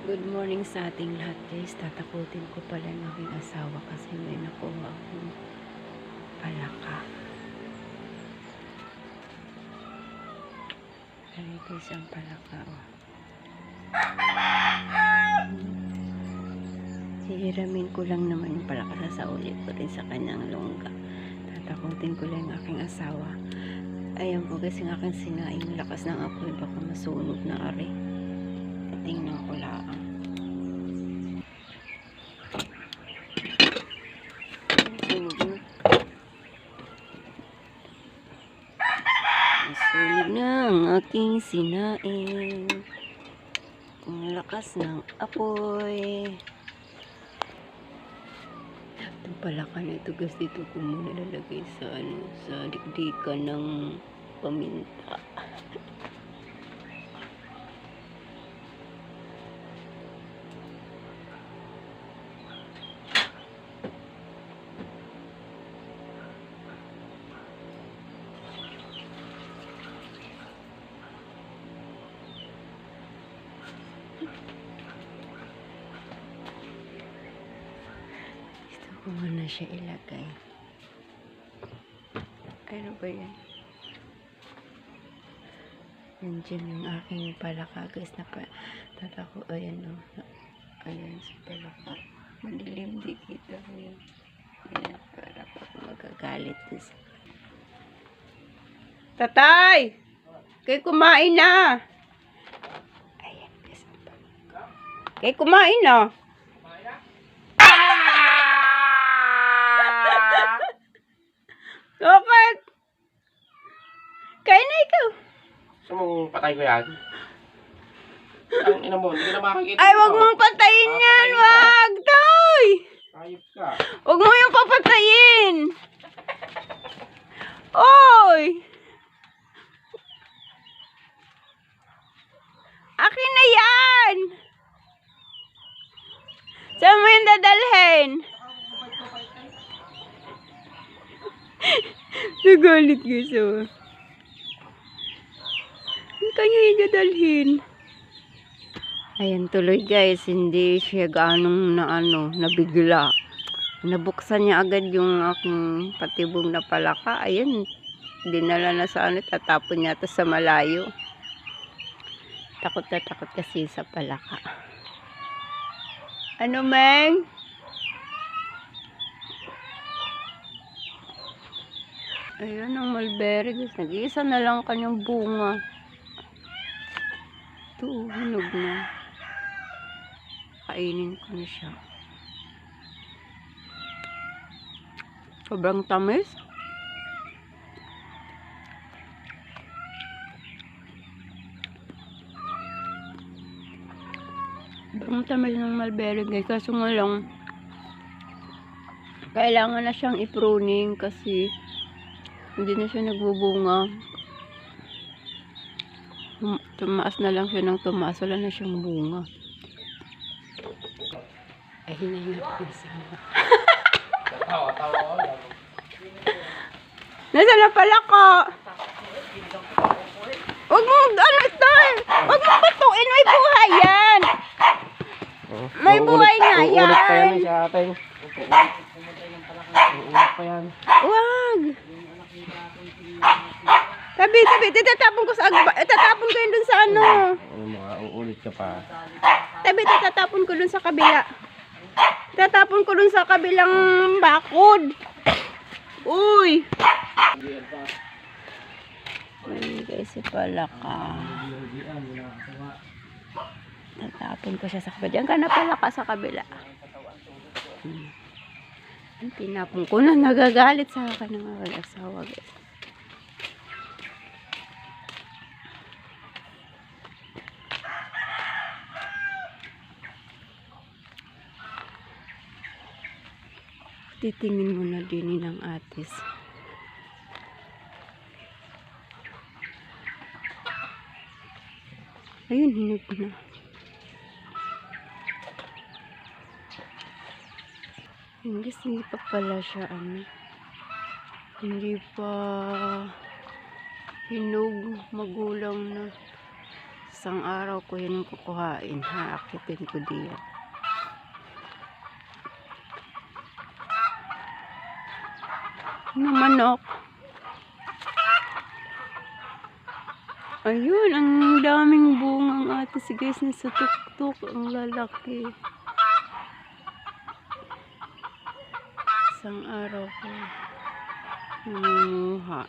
Good morning sa ating lahat guys. Tatakutin ko pala ng aking asawa kasi may nakuha akong palaka. Ano guys ang palaka oh. Hihiramin ko lang naman yung palaka sa ulit ko rin sa kanyang longga. Tatakutin ko lang yung aking asawa. Ayan po kasi ang aking sinaing lakas ng apoy baka masunog na ari. Lang. Sunog na. Nasunog na ang aking sinaing. Ang lakas ng apoy. Itong palaka na ito guys dito ko muna lalagay sa ano, sa dikdikan ng paminta. Ko muna siya ilagay. Ano ba yan? Nandiyan yung aking palaka guys na pa tatako. Ayan o. Ayan si palaka. Madilim di kita ko yan. Ayan, para pa magagalit dun sa... Tatay! Kay kumain na! Ayan guys. Kay kumain na! Mong patay ko yan? Ang ina mo, hindi ko na makakita. Ay, wag mong patayin Ah, yan. ka. Wag, Toy. Ayop ka. Wag mo yung papatayin. Oy. Akin na yan. Saan mo yung dadalhin? Nagalit gusto. Saan kanya yung dadalhin? Ayan tuloy guys, hindi siya ganong na ano, nabigla. Nabuksan niya agad yung aking patibong na palaka. Ayan, dinala na sa ano, tatapon niya to sa malayo. Takot na takot kasi sa palaka. Ano, Meng? Ayan ang mulberry guys. Nag-iisa na lang kanyang bunga. Ito, hinog na. Kainin ko na siya. Sobrang tamis. Sobrang tamis ng mulberry guys. Kaso nga lang, kailangan na siyang i-pruning kasi hindi na siya nagbubunga. Tum- Tumaas na lang siya ng tumaas. Wala na siyang bunga. Ay, ko na sana. Tawa ko. Nasaan na pala ko? Huwag mo, ano ito eh. Huwag mo patuin. May buhay yan. May buhay nga Uulit pa yan. yan sa atin. Uulit pa yan. Huwag. Tabi, tabi. Tatapon ko sa agba. Tatapon ko yun dun sa ano. Ano mga, uulit ka pa. Tabi, tatapon ko dun sa kabila. Tatapon ko dun sa kabilang bakod. Uy. Uy, guys, pala ka. Tatapon ko siya sa kabila. Diyan ka na pala ka sa kabila. Hmm. Tinapon ko na nagagalit sa akin ng mga asawa, guys. Titingin mo na din ng atis. Ayun, hinog na. Hindi, hindi pa pala siya, ano. Hindi pa hinog, magulang na. Isang araw ko yun kukuhain. Haakitin ko diyan. Ano manok? Ayun, ang daming bungang atis guys na sa tuktok. Ang lalaki. Isang araw ko. Nangunguha.